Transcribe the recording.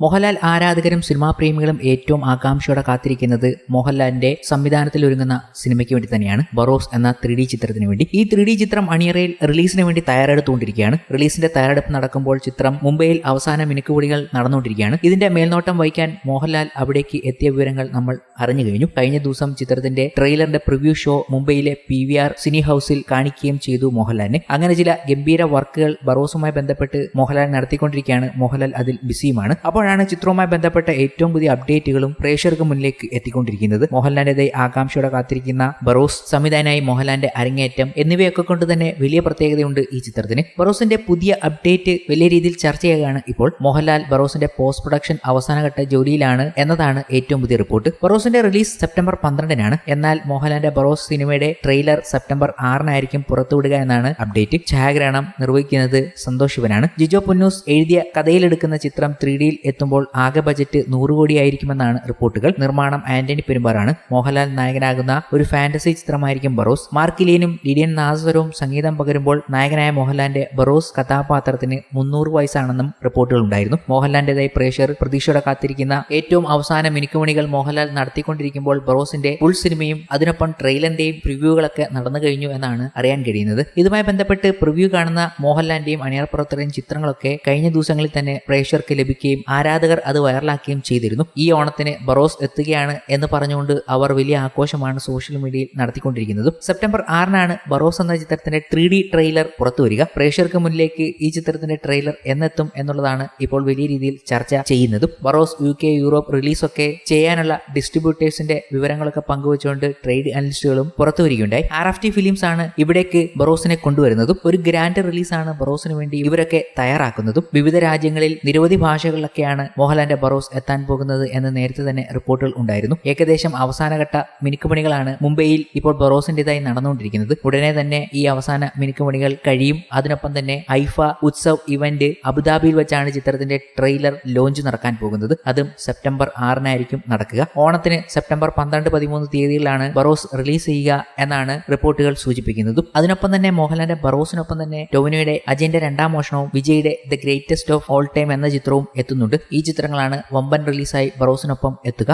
മോഹൻലാൽ ആരാധകരും സിനിമാ പ്രേമികളും ഏറ്റവും ആകാംക്ഷയോടെ കാത്തിരിക്കുന്നത് മോഹൻലാലിന്റെ സംവിധാനത്തിൽ ഒരുങ്ങുന്ന സിനിമയ്ക്ക് വേണ്ടി തന്നെയാണ്. ബറോസ് എന്ന ത്രീ ഡി ചിത്രത്തിന് വേണ്ടി. ഈ ത്രീ ഡി ചിത്രം അണിയറയിൽ റിലീസിന് വേണ്ടി തയ്യാറെടുത്തുകൊണ്ടിരിക്കുകയാണ്. റിലീസിന്റെ തയ്യാറെടുപ്പ് നടക്കുമ്പോൾ ചിത്രം മുംബൈയിൽ അവസാന മിനുക്കുപൊടികൾ നടന്നുകൊണ്ടിരിക്കുകയാണ്. ഇതിന്റെ മേൽനോട്ടം വഹിക്കാൻ മോഹൻലാൽ അവിടേക്ക് എത്തിയ വിവരങ്ങൾ നമ്മൾ അറിഞ്ഞു കഴിഞ്ഞു. കഴിഞ്ഞ ദിവസം ചിത്രത്തിന്റെ ട്രെയിലറിന്റെ പ്രിവ്യൂ ഷോ മുംബൈയിലെ പി വി ആർ സിനി ഹൌസിൽ കാണിക്കുകയും ചെയ്തു മോഹൻലാലിനെ. അങ്ങനെ ചില ഗംഭീര വർക്കുകൾ ബറോസുമായി ബന്ധപ്പെട്ട് മോഹൻലാൽ നടത്തിക്കൊണ്ടിരിക്കുകയാണ്. മോഹൻലാൽ അതിൽ ബിസിയുമാണ്. അപ്പോഴാണ് ചിത്രവുമായി ബന്ധപ്പെട്ട ഏറ്റവും പുതിയ അപ്ഡേറ്റുകളും പ്രേക്ഷകർക്ക് മുന്നിലേക്ക് എത്തിക്കൊണ്ടിരിക്കുന്നത്. മോഹൻലാലിന്റെ ആകാംക്ഷയോടെ കാത്തിരിക്കുന്ന ബറോസ് സംവിധാനമായി മോഹൻലാലിന്റെ അരങ്ങേറ്റം എന്നിവയൊക്കെ കൊണ്ട് തന്നെ വലിയ പ്രത്യേകതയുണ്ട് ഈ ചിത്രത്തിന്. ബറോസിന്റെ പുതിയ അപ്ഡേറ്റ് വലിയ രീതിയിൽ ചർച്ചയാകുകയാണ് ഇപ്പോൾ. മോഹൻലാൽ ബറോസിന്റെ പോസ്റ്റ് പ്രൊഡക്ഷൻ അവസാനഘട്ട ജോലിയിലാണ് എന്നതാണ് ഏറ്റവും പുതിയ റിപ്പോർട്ട്. ബറോസിന്റെ റിലീസ് സെപ്റ്റംബർ പന്ത്രണ്ടിനാണ്. എന്നാൽ മോഹൻലാലിന്റെ ബറോസ് സിനിമയുടെ ട്രെയിലർ സെപ്റ്റംബർ ആറിനായിരിക്കും പുറത്തുവിടുക എന്നാണ് അപ്ഡേറ്റ്. ഛായാഗ്രഹണം നിർവഹിക്കുന്നത് സന്തോഷ് ശിവനാണ്. ജിജോ പുന്നൂസ് എഴുതിയ കഥയിലെടുക്കുന്ന ചിത്രം ത്രീ ഡിയിൽ എത്തുമ്പോൾ ആകെ ബജറ്റ് നൂറ് കോടിയായിരിക്കുമെന്നാണ് റിപ്പോർട്ടുകൾ. നിർമ്മാണം ആന്റണി പെരുമ്പാറാണ്. മോഹൻലാൽ നായകനാകുന്ന ഒരു ഫാന്റസി ചിത്രമായിരിക്കും ബറോസ്. മാർക്കിലിയനും ലിഡിയൻ നാസറും സംഗീതം പകരുമ്പോൾ നായകനായ മോഹൻലാലിന്റെ ബറോസ് കഥാപാത്രത്തിന് മുന്നൂറ് വയസ്സാണെന്നും റിപ്പോർട്ടുകൾ ഉണ്ടായിരുന്നു. മോഹൻലാലിന്റേതായി പ്രേക്ഷകർ പ്രതീക്ഷയോടെ കാത്തിരിക്കുന്ന ഏറ്റവും അവസാന മിനുക്കുമണികൾ മോഹൻലാൽ നടത്തിക്കൊണ്ടിരിക്കുമ്പോൾ ബറോസിന്റെ ഫുൾ സിനിമയും അതിനൊപ്പം ട്രെയിലറിന്റെയും പ്രിവ്യൂകളൊക്കെ നടന്നു കഴിഞ്ഞു എന്നാണ് അറിയാൻ കഴിയുന്നത്. ഇതുമായി ബന്ധപ്പെട്ട് പ്രിവ്യൂ കാണുന്ന മോഹൻലാലിന്റെയും അണിയറപ്പുറത്തിന്റെയും ചിത്രങ്ങളൊക്കെ കഴിഞ്ഞ ദിവസങ്ങളിൽ തന്നെ പ്രേക്ഷകർക്ക് ലഭിക്കുകയും ആരാധകർ അത് വൈറലാക്കുകയും ചെയ്തിരുന്നു. ഈ ഓണത്തിന് ബറോസ് എത്തുകയാണ് എന്ന് പറഞ്ഞുകൊണ്ട് അവർ വലിയ ആഘോഷമാണ് സോഷ്യൽ മീഡിയയിൽ നടത്തിക്കൊണ്ടിരിക്കുന്നത്. സെപ്റ്റംബർ ആറിനാണ് ബറോസ് എന്ന ചിത്രത്തിന്റെ ത്രീ ഡി ട്രെയിലർ പുറത്തുവരിക പ്രേക്ഷകർക്ക് മുന്നിലേക്ക് ഈ ചിത്രത്തിന്റെ ട്രെയിലർ എന്നെത്തും എന്നുള്ളതാണ് ഇപ്പോൾ വലിയ രീതിയിൽ ചർച്ച ചെയ്യുന്നതും. ബറോസ് യു കെ യൂറോപ്പ് റിലീസൊക്കെ ചെയ്യാനുള്ള ഡിസ്ട്രിബ്യൂട്ടേഴ്സിന്റെ വിവരങ്ങളൊക്കെ പങ്കുവച്ചുകൊണ്ട് ട്രേഡ് അനലിസ്റ്റുകളും പുറത്തു വരികയുണ്ടായി. ആർ എഫ് ടി ഫിലിംസ് ആണ് ഇവിടേക്ക് ബറോസിനെ കൊണ്ടുവരുന്നതും. ഒരു ഗ്രാൻഡ് റിലീസാണ് ബറോസിന് വേണ്ടി ഇവരൊക്കെ തയ്യാറാക്കുന്നതും. വിവിധ രാജ്യങ്ങളിൽ നിരവധി ഭാഷകളിലൊക്കെയാണ് മോഹൻലാലിന്റെ ബറോസ് എത്താൻ പോകുന്നത് എന്ന് നേരത്തെ തന്നെ റിപ്പോർട്ടുകൾ ഉണ്ടായിരുന്നു. ഏകദേശം അവസാനഘട്ട മിനുക്കുപണികളാണ് മുംബൈയിൽ ഇപ്പോൾ ബറോസിന്റേതായി നടന്നുകൊണ്ടിരിക്കുന്നത്. ഉടനെ തന്നെ ഈ അവസാന മിനുക്കുപണികൾ കഴിയും. അതിനൊപ്പം തന്നെ ഐഫ ഉത്സവ് ഇവന്റ് അബുദാബിയിൽ വെച്ചാണ് ചിത്രത്തിന്റെ ട്രെയിലർ ലോഞ്ച് നടക്കാൻ പോകുന്നത്. അതും സെപ്റ്റംബർ ആറിനായിരിക്കും നടക്കുക. ഓണത്തിന് സെപ്റ്റംബർ പന്ത്രണ്ട് പതിമൂന്ന് തീയതികളിലാണ് ബറോസ് റിലീസ് ചെയ്യുക എന്നാണ് റിപ്പോർട്ടുകൾ സൂചിപ്പിക്കുന്നതും. അതിനൊപ്പം തന്നെ മോഹൻലാലിന്റെ ബറോസിനൊപ്പം തന്നെ ടോവിനോയുടെ അജയന്റെ രണ്ടാം മോഷണവും വിജയുടെ the greatest of all time എന്ന ചിത്രവും എത്തുന്നുണ്ട്. ഈ ചിത്രങ്ങളാണ് വമ്പൻ റിലീസായി ബറോസിനൊപ്പം എത്തുക.